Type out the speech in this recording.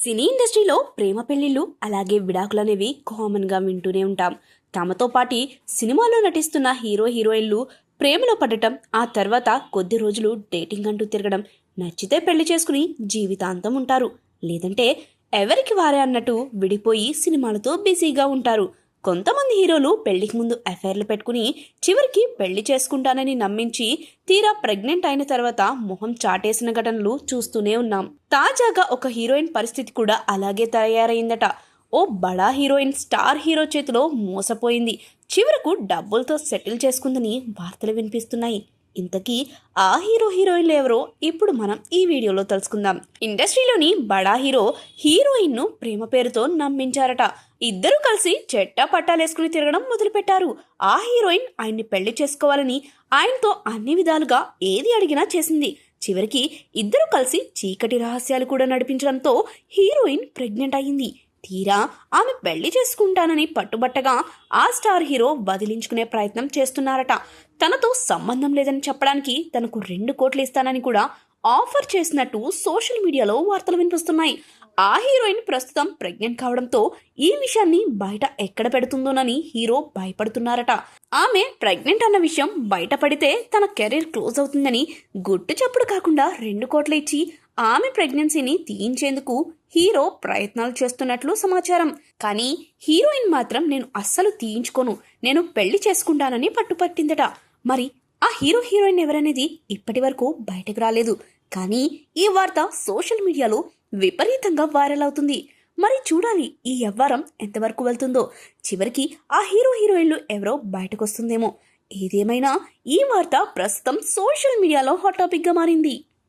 సినీ ఇండస్ట్రీలో ప్రేమ పెళ్ళిళ్ళు అలాగే విడాకులు అనేవి కామన్గా వింటూనే ఉంటాం. తమతో పాటి సినిమాలో నటిస్తున్న హీరో హీరోయిన్లు ప్రేమలో పడటం ఆ తర్వాత కొద్ది రోజులు డేటింగ్ అంటూ తిరగడం నచ్చితే పెళ్ళి చేసుకుని జీవితాంతం ఉంటారు. లేదంటే ఎవరికి వారే అన్నట్టు విడిపోయి సినిమాలతో బిజీగా ఉంటారు. కొంతమంది హీరోలు పెళ్ళికి ముందు అఫైర్లు పెట్టుకుని చివరికి పెళ్ళి చేసుకుంటానని నమ్మించి తీరా ప్రెగ్నెంట్ అయిన తర్వాత మొహం చాటేసిన ఘటనలు చూస్తూనే ఉన్నాం. తాజాగా ఒక హీరోయిన్ పరిస్థితి కూడా అలాగే తయారైందట. ఓ బడా హీరోయిన్ స్టార్ హీరో చేతిలో మోసపోయింది. చివరకు డబ్బులతో సెటిల్ చేసుకుందని వార్తలు వినిపిస్తున్నాయి. ఇంతకీ ఆ హీరో హీరోయిన్లు ఎవరో ఇప్పుడు మనం ఈ వీడియోలో తెలుసుకుందాం. ఇండస్ట్రీలోని బడా హీరో హీరోయిన్ను ప్రేమ పేరుతో నమ్మించారట. ఇద్దరు కలిసి చెట్టా పట్టాలేసుకుని తిరగడం మొదలుపెట్టారు. ఆ హీరోయిన్ ఆయన్ని పెళ్ళి చేసుకోవాలని ఆయనతో అన్ని విధాలుగా ఏది అడిగినా చేసింది. చివరికి ఇద్దరు కలిసి చీకటి రహస్యాలు కూడా నడిపించడంతో హీరోయిన్ ప్రెగ్నెంట్ అయింది. తీరా ఆమె పెళ్ళి చేసుకుంటానని పట్టుబట్టగా ఆ స్టార్ హీరో వదిలించుకునే ప్రయత్నం చేస్తున్నారట. తనతో సంబంధం లేదని చెప్పడానికి తనకు రెండు కోట్లు ఇస్తానని కూడా ఆఫర్ చేసినట్టు సోషల్ మీడియాలో వార్తలు వినిపిస్తున్నాయి. ఆ హీరోయిన్ ప్రస్తుతం ప్రెగ్నెంట్ కావడంతో ఈ విషయాన్ని బయట ఎక్కడ పెడుతుందోనని హీరో భయపడుతున్నారట. ఆమె ప్రెగ్నెంట్ అన్న విషయం బయటపడితే తన కెరీర్ క్లోజ్ అవుతుందని గుట్టు చప్పుడు కాకుండా రెండు కోట్లు ఇచ్చి ఆమె ప్రెగ్నెన్సీని తీయించేందుకు హీరో ప్రయత్నాలు చేస్తున్నట్లు సమాచారం. కానీ హీరోయిన్ మాత్రం నేను అస్సలు తీయించుకోను. నేను పెళ్ళి చేసుకుంటానని పట్టుపట్టిందట మరి ఆ హీరో హీరోయిన్ ఎవరనేది ఇప్పటి వరకు బయటకు రాలేదు. కానీ ఈ వార్త సోషల్ మీడియాలో విపరీతంగా వైరల్ అవుతుంది. మరి చూడాలి ఈ వ్యవహారం ఎంతవరకు వెళ్తుందో. చివరికి ఆ హీరో హీరోయిన్లు ఎవరో బయటకు వస్తుందేమో ఏదేమైనా ఈ వార్త ప్రస్తుతం సోషల్ మీడియాలో హాట్ టాపిక్గా మారింది.